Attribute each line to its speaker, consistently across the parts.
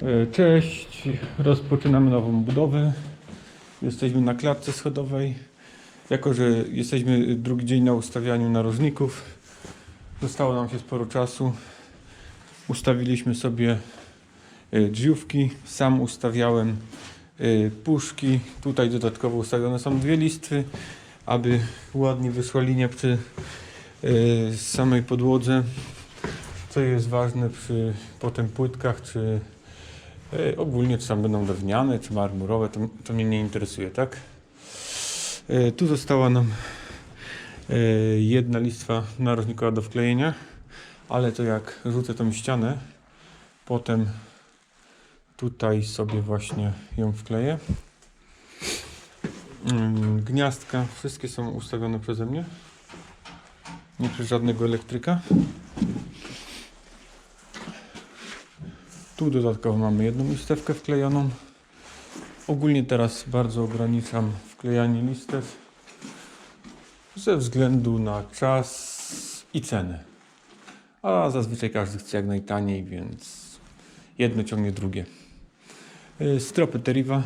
Speaker 1: E, Cześć, rozpoczynamy nową budowę. Jesteśmy na klatce schodowej. Jako, że jesteśmy drugi dzień na ustawianiu narożników, zostało nam się sporo czasu. Ustawiliśmy sobie e, drzwiówki. Sam ustawiałem e, puszki. Tutaj dodatkowo ustawione są dwie listwy, aby ładnie wyszła linia przy samej podłodze. Co jest ważne przy potem płytkach, czy Ogólnie czy tam będą drewniane, czy marmurowe, to, to mnie nie interesuje, tak? E, Tu została nam e, jedna listwa narożnikowa do wklejenia, ale to jak rzucę tą ścianę, potem tutaj sobie właśnie ją wkleję. Mm, Gniazdka, wszystkie są ustawione przeze mnie, nie przez żadnego elektryka. Tu dodatkowo mamy jedną listewkę wklejoną. Ogólnie teraz bardzo ograniczam wklejanie listew ze względu na czas i cenę. A zazwyczaj każdy chce jak najtaniej, więc jedno ciągnie drugie. Y, Stropy Teriva.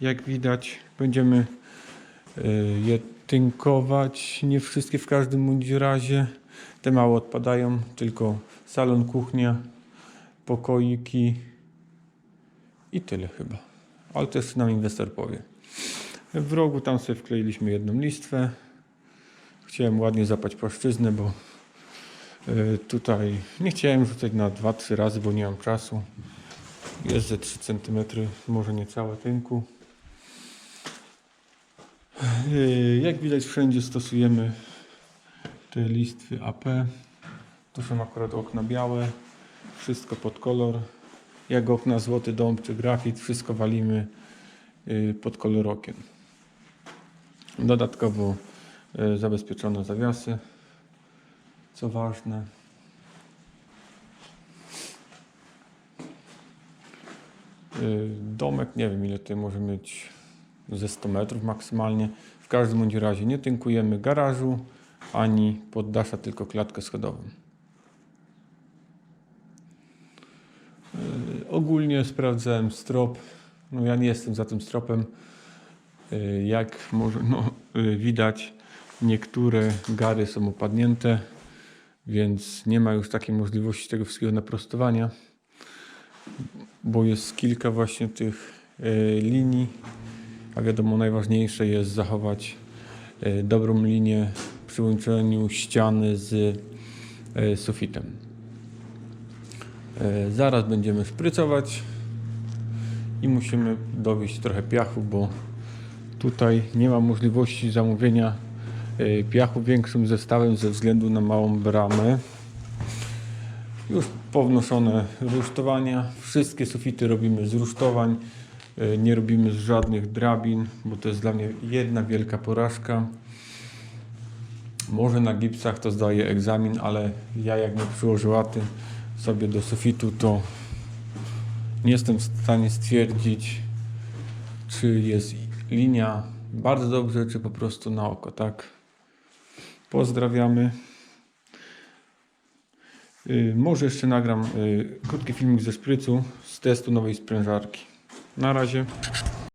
Speaker 1: Jak widać, będziemy y, je tynkować. Nie wszystkie w każdym razie. Te małe odpadają, tylko salon, kuchnia pokoiki i tyle chyba. Ale to jeszcze nam inwestor powie. W rogu tam sobie wkleiliśmy jedną listwę. Chciałem ładnie zapać płaszczyznę, bo y, tutaj nie chciałem rzucać na 2-3 razy, bo nie mam czasu. Jest ze 3 cm, może nie całe tynku. Y, Jak widać wszędzie stosujemy te listwy AP. Tu są akurat okna białe wszystko pod kolor. Jak okna złoty dom czy grafit, wszystko walimy y, pod kolor okien. Dodatkowo y, zabezpieczono zawiasy, co ważne. Y, Domek, nie wiem ile tutaj może mieć, ze 100 metrów maksymalnie. W każdym bądź razie nie tynkujemy garażu ani poddasza, tylko klatkę schodową. Ogólnie sprawdzałem strop. No ja nie jestem za tym stropem. Y, Jak może no, y, widać, niektóre gary są opadnięte, więc nie ma już takiej możliwości tego wszystkiego naprostowania, bo jest kilka właśnie tych y, linii, a wiadomo najważniejsze jest zachować dobrą linię przy łączeniu ściany z sufitem. E, Zaraz będziemy szprycować i musimy dowieść trochę piachu, bo tutaj nie ma możliwości zamówienia e, piachu większym zestawem ze względu na małą bramę. Już pownoszone rusztowania. Wszystkie sufity robimy z rusztowań. E, Nie robimy z żadnych drabin, bo to jest dla mnie jedna wielka porażka. Może na gipsach to zdaję egzamin, ale ja jak nie przyłożę sobie do sufitu, to nie jestem w stanie stwierdzić, czy jest linia bardzo dobrze, czy po prostu na oko, tak? Pozdrawiamy. Y, może jeszcze nagram y, krótki filmik ze szprycu z testu nowej sprężarki. Na razie.